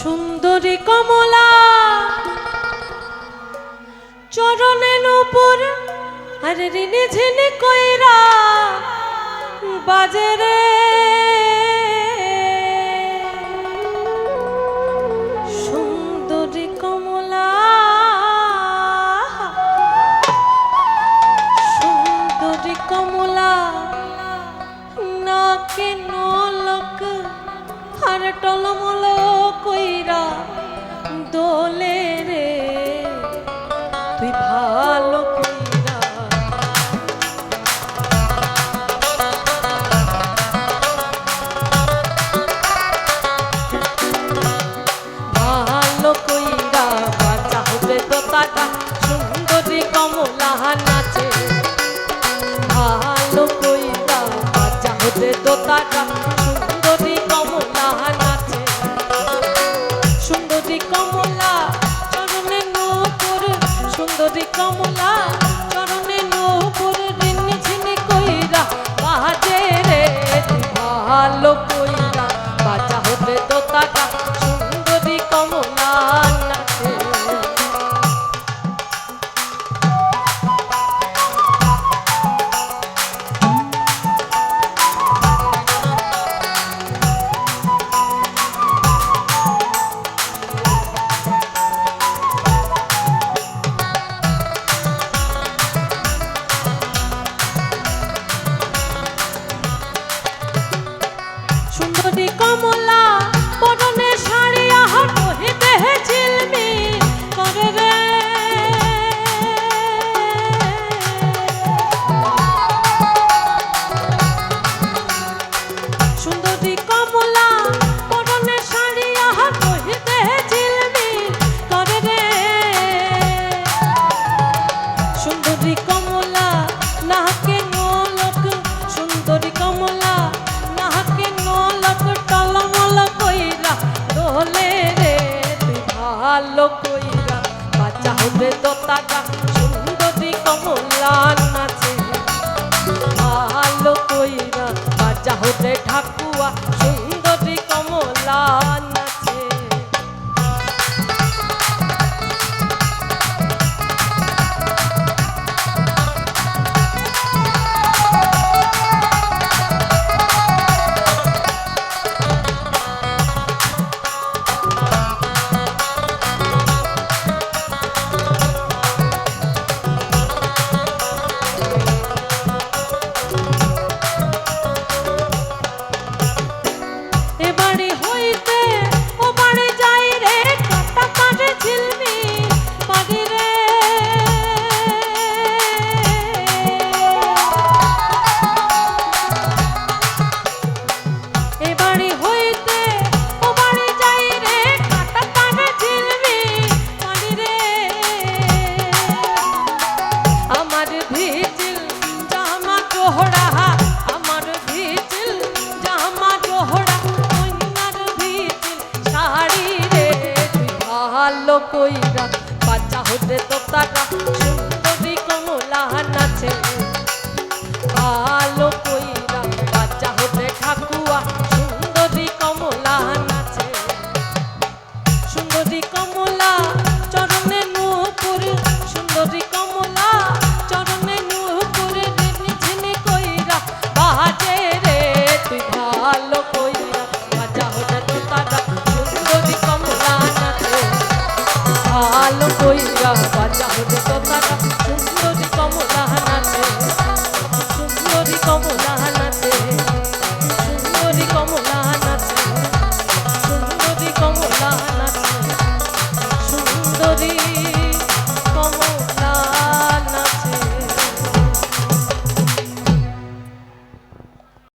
সুন্দরী কমলা। চরণের উপর আর ঋণে ঝিনে কইরা বাজারে Bata. mulher. কইরা বাচ্চা হতে তো তারা